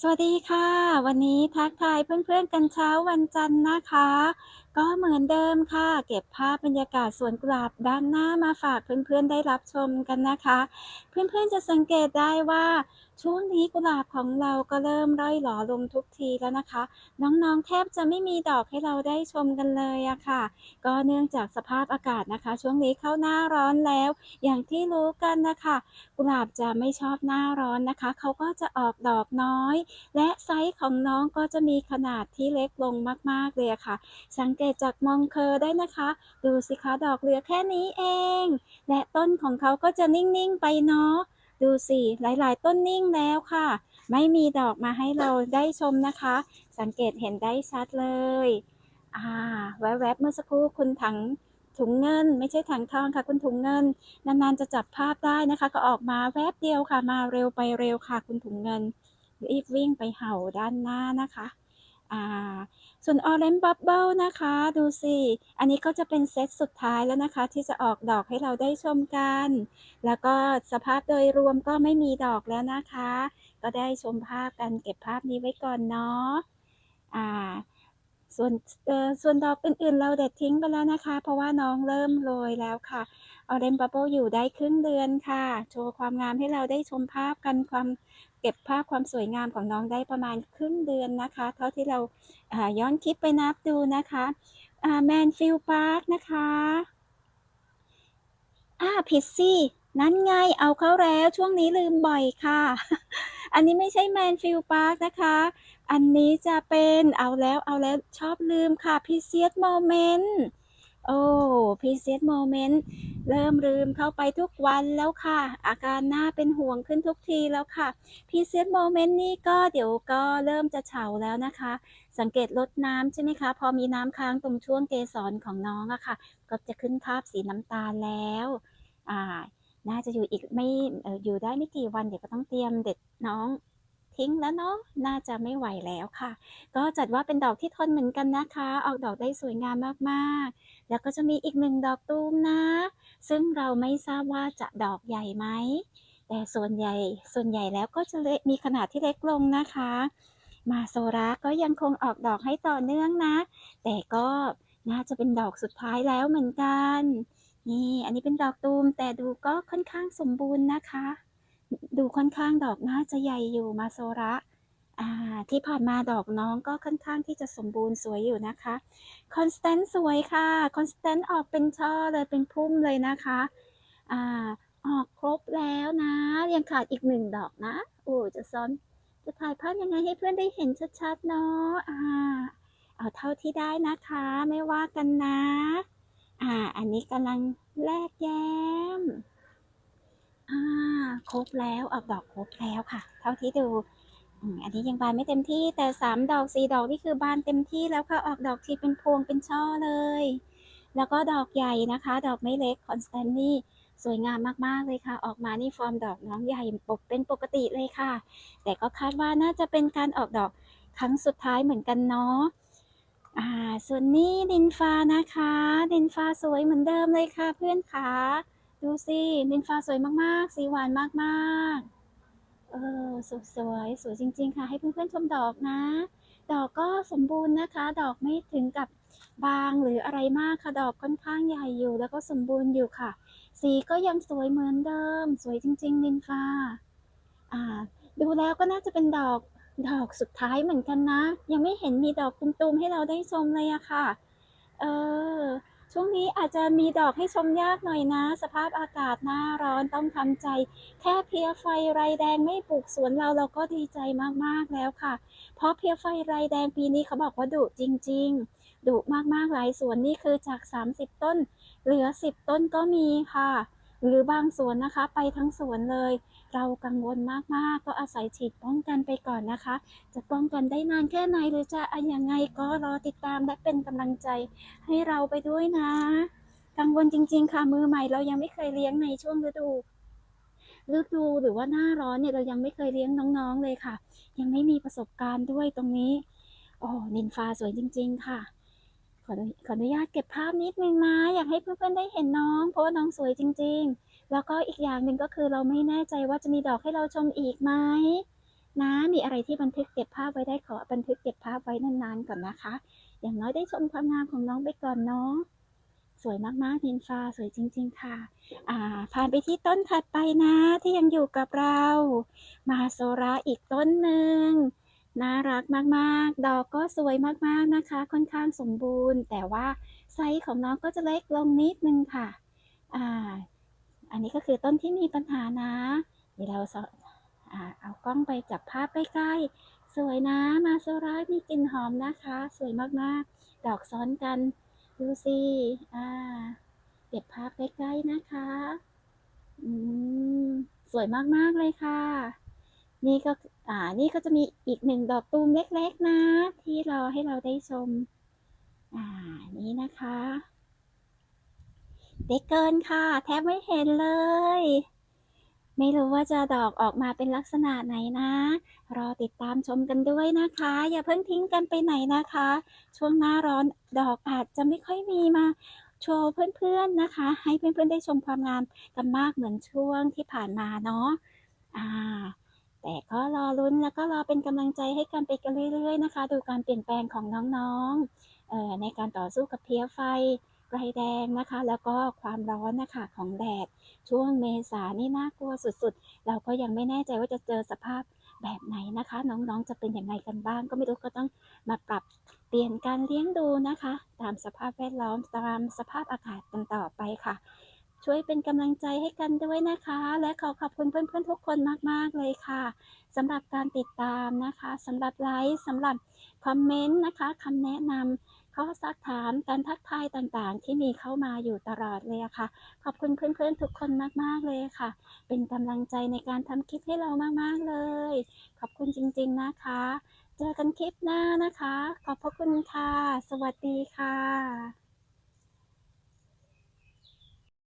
สวัสดีค่ะ วันนี้ทักทายเพื่อนๆกันเช้าวันจันทร์นะคะ ก็เหมือนเดิมค่ะ เก็บภาพบรรยากาศสวนกุหลาบด้านหน้ามาฝากเพื่อนๆได้รับชมกันนะคะ เพื่อนๆจะสังเกตได้ว่า ช่วงนี้กุหลาบของเราก็เริ่มร่อยหรอลงทุกทีแล้วนะคะ น้องๆแทบจะไม่มีดอกให้เราได้ชมกันเลยอะค่ะ ก็เนื่องจากสภาพอากาศนะคะ ช่วงนี้เข้าหน้าร้อนแล้ว อย่างที่รู้กันนะคะ กุหลาบจะไม่ชอบหน้าร้อนนะคะ เขาก็จะออกดอกน้อย และไซส์ของน้องก็จะมีขนาดที่เล็กลงมากๆเลยะค่ะ สังเกตจากมองเคอได้นะคะ ดูสิคะดอกเหลือแค่นี้เอง และต้นของเขาก็จะนิ่งๆไปเนาะ ดูสิหลาย ๆ ต้นนิ่งแล้วค่ะ ไม่มีดอกมาให้เราได้ชมนะคะ สังเกตเห็นได้ชัดเลยอ่าแวบๆเมื่อสักครู่คุณถังถุงเงิน ไม่ใช่ถังทองค่ะ คุณถุงเงิน นาน ๆ จะจับภาพได้นะคะ ก็ออกมาแวบเดียวค่ะ มาเร็วไปเร็วค่ะ คุณถุงเงินรีบวิ่งไปเห่าด้านหน้านะคะ อ่าส่วน Orange Bubble นะคะ ดูสิ อันนี้ก็จะเป็นเซตสุดท้ายแล้วนะคะ ที่จะออกดอกให้เราได้ชมกัน แล้วก็สภาพโดยรวมก็ไม่มีดอกแล้วนะคะ ก็ได้ชมภาพกันเก็บภาพนี้ไว้ก่อนเนาะอ่าส่วนส่วนดอกอื่นๆ เราเด็ดทิ้งไปแล้วนะคะ เพราะว่าน้องเริ่มโรยแล้วค่ะ Orange Bubble อยู่ได้ครึ่งเดือนค่ะ โชว์ความงามให้เราได้ชมภาพกันความ ก็บภาพความสวยงามของน้องได้ประมาณครึ่งเดือนนะคะ เท่าที่เราย้อนคลิปไปนับดูนะคะอ่า Mansfield Park นะคะอ่าผิดสินั่นไงเอาเข้าแล้วช่วงนี้ลืมบ่อยค่ะ อันนี้ไม่ใช่ Mansfield Park นะคะ อันนี้จะเป็นเอาแล้วๆชอบลืมค่ะ Precious Moment โโอ้ Precious Moment เริ่มลืมเข้าไปทุกวันแล้วค่ะ อาการหน่าเป็นห่วงขึ้นทุกทีแล้วค่ะ Precious Moment นี่ก็เดี๋ยวก็เริ่มจะเฉาแล้วนะคะ สังเกตรดน้ำใช่ไหมคะ พอมีน้ำค้างตรงช่วงเกสรของน้องอะค่ะ ก็จะขึ้นคราบสีน้ำตาลแล้วอ่าน่าจะอยู่อีกไม่เอ่ออยู่ได้ไม่กี่วันเดี๋ยวก็ต้องเตรียมเด็ดน้อง ทิ้งแล้วเนาะน่าจะไม่ไหวแล้วค่ะ ก็จัดว่าเป็นดอกที่ทนเหมือนกันนะคะ ออกดอกได้สวยงามมากๆ แล้วก็จะมีอีก1ดอกตูมนะ ซึ่งเราไม่ทราบว่าจะดอกใหญ่ไหมแต่ส่วนใหญ่ส่วนใหญ่แล้วก็จะมีขนาดที่เล็กลงนะคะ Masora ก็ยังคงออกดอกให้ต่อเนื่องนะ แต่ก็น่าจะเป็นดอกสุดท้ายแล้วเหมือนกัน นี่ อันนี้เป็นดอกตูมแต่ดูก็ค่อนข้างสมบูรณ์นะคะ ดูค่อนข้างดอกน่าจะใหญ่อยู่ Masora อ่าที่ผ่านมาดอกน้องก็ค่อนข้างที่จะสมบูรณ์สวยอยู่นะคะ Constance สวยค่ะ Constance ออกเป็นช่อเลยเป็นพุ่มเลยนะคะอ่าออกครบแล้วนะ ยังขาดอีก1ดอกนะโอ้จะซ้อนจะถ่ายภาพยังไงให้เพื่อนได้เห็นชัดๆเนาะอ่าเอาเท่าที่ได้นะคะ ไม่ว่ากันนะ อ่า อันนี้กำลังแลกแย้ม อาครบแล้วออกดอกครบแล้วค่ะ เท่าที่ดูอันนี้ยังบานไม่เต็มที่แต่3ดอก4ดอกนี่คือบานเต็มที่แล้วค่ะออกดอกทีเป็นพวงเป็นช่อเลย แล้วก็ดอกใหญ่นะคะ ดอกไม่เล็ก Constance นี่สวยงามมากๆเลยค่ะ ออกมานี่ฟอร์มดอกน้องใหญ่ปกเป็นปกติเลยค่ะ แต่ก็คาดว่าน่าจะเป็นการออกดอกครั้งสุดท้ายเหมือนกันเนาะอ่าส่วนนี้นินฟ้านะคะนินฟ้าสวยเหมือนเดิมเลยค่ะเพื่อนขา ดูสินินฟาสวยมากๆ สีหวานมากๆ เออสวยสวยสวยจริง ๆ ค่ะ ให้เพื่อนๆชมดอกนะ ดอกก็สมบูรณ์นะคะ ดอกไม่ถึงกับบางหรืออะไรมากค่ะ ดอกค่อนข้างใหญ่อยู่ แล้วก็สมบูรณ์อยู่ค่ะ สีก็ยังสวยเหมือนเดิม สวยจริง ๆ นินฟาอ่า ดูแล้วก็น่าจะเป็นดอกดอกสุดท้ายเหมือนกันนะ ยังไม่เห็นมีดอกตูมๆให้เราได้ชมเลยอะค่ะ เออ ช่วงนี้อาจจะมีดอกให้ชมยากหน่อยนะ สภาพอากาศหน้าร้อนต้องทำใจ แค่เพียไฟไรแดงไม่บุกสวนเราเราก็ดีใจมากๆแล้วค่ะ เพราะเพียไฟไรแดงปีนี้เขาบอกว่าดุจริง ๆดุมากๆหลายสวนนี่คือจาก 30 ต้น เหลือ 10 ต้นก็มีค่ะ หรือบางสวนนะคะไปทั้งสวนเลย เรากังวลมากๆ ก็อาศัยฉีดป้องกันไปก่อนนะคะ จะป้องกันได้นานแค่ไหนหรือจะอะยังไงก็รอติดตามและเป็นกำลังใจให้เราไปด้วยนะ กังวลจริง ๆ ค่ะมือใหม่เรายังไม่เคยเลี้ยงในช่วงฤดูฤดูหรือว่าหน้าร้อนเนี่ยเรายังไม่เคยเลี้ยงน้องๆเลยค่ะ ยังไม่มีประสบการณ์ด้วยตรงนี้โอ้นินฟ้าสวยจริง ๆ ค่ะ ขออนุขออนุญาตเก็บภาพนิดนึงนะอยากให้เพื่อนๆได้เห็นน้อง เพราะว่าน้องสวยจริง ๆ แล้วก็อีกอย่างหนึ่งก็คือเราไม่แน่ใจว่าจะมีดอกให้เราชมอีกไหมนะมีอะไรที่บันทึกเก็บภาพไว้ได้ขอบันทึกเก็บภาพไว้นานๆก่อนนะคะ อย่างน้อยได้ชมความงามของน้องไปก่อนเนาะสวยมากๆนินฟาสวยจริง ๆ ค่ะ อ่า ผ่านไปที่ต้นถัดไปนะที่ยังอยู่กับเรา มาโซระอีกต้นหนึ่งน่ารักมากๆ ดอกก็สวยมากๆนะคะ ค่อนข้างสมบูรณ์ แต่ว่าไซส์ของน้องก็จะเล็กลงนิดนึงค่ะ อ่า อันนี้ก็คือต้นที่มีปัญหานะเดี๋ยวเราสอ่าเอากล้องไปจับภาพใกล้ๆ สวยนะมาโซระมีกลิ่นหอมนะคะ สวยมากๆ ดอกซ้อนกันดูสิอ่าเก็บภาพใกล้ๆนะคะอืมสวยมากๆเลยค่ะ นี่ก็อ่านี่ก็จะมีอีกหนึ่งดอกตูมเล็กๆนะ ที่รอให้เราได้ชม อ่า นี่นะคะ เล็กเกินค่ะ แทบไม่เห็นเลย ไม่รู้ว่าจะดอกออกมาเป็นลักษณะไหนนะ รอติดตามชมกันด้วยนะคะ อย่าเพิ่งทิ้งกันไปไหนนะคะ ช่วงหน้าร้อนดอกอาจจะไม่ค่อยมีมาโชว์เพื่อนๆนะคะ ให้เพื่อนๆได้ชมความงามกันมากเหมือนช่วงที่ผ่านมาเนาะอ่าแต่ก็รอลุ้นแล้วก็รอเป็นกำลังใจให้กันไปกันเรื่อยๆนะคะ ดูการเปลี่ยนแปลงของน้องๆในการต่อสู้กับเพลี้ยไฟ ไรแดงนะคะ แล้วก็ความร้อนนะคะของแดด ช่วงเมษานี่น่ากลัวสุดๆ เราก็ยังไม่แน่ใจว่าจะเจอสภาพแบบไหนนะคะ น้องๆจะเป็นอยังไงกันบ้าง ก็ไม่รู้ก็ต้องมาปรับเปลี่ยนการเลี้ยงดูนะคะ ตามสภาพแวดล้อมตามสภาพอากาศกันต่อไปค่ะ ช่วยเป็นกำลังใจให้กันด้วยนะคะ และขอขอบคุณเพื่อนๆทุกคนมากๆเลยค่ะสำหรับการติดตามนะคะสำหรับไลก์สำหรับคอมเมนต์นะคะคำแนะนำ ข้อซักถามการทักทายต่างๆ ที่มีเข้ามาอยู่ตลอดเลยค่ะ ขอบคุณเพื่อนๆทุกคนมากๆเลยค่ะ เป็นกำลังใจในการทำคลิปให้เรามากๆเลย ขอบคุณจริงๆนะคะ เจอกันคลิปหน้านะคะ ขอบพระคุณค่ะ สวัสดีค่ะ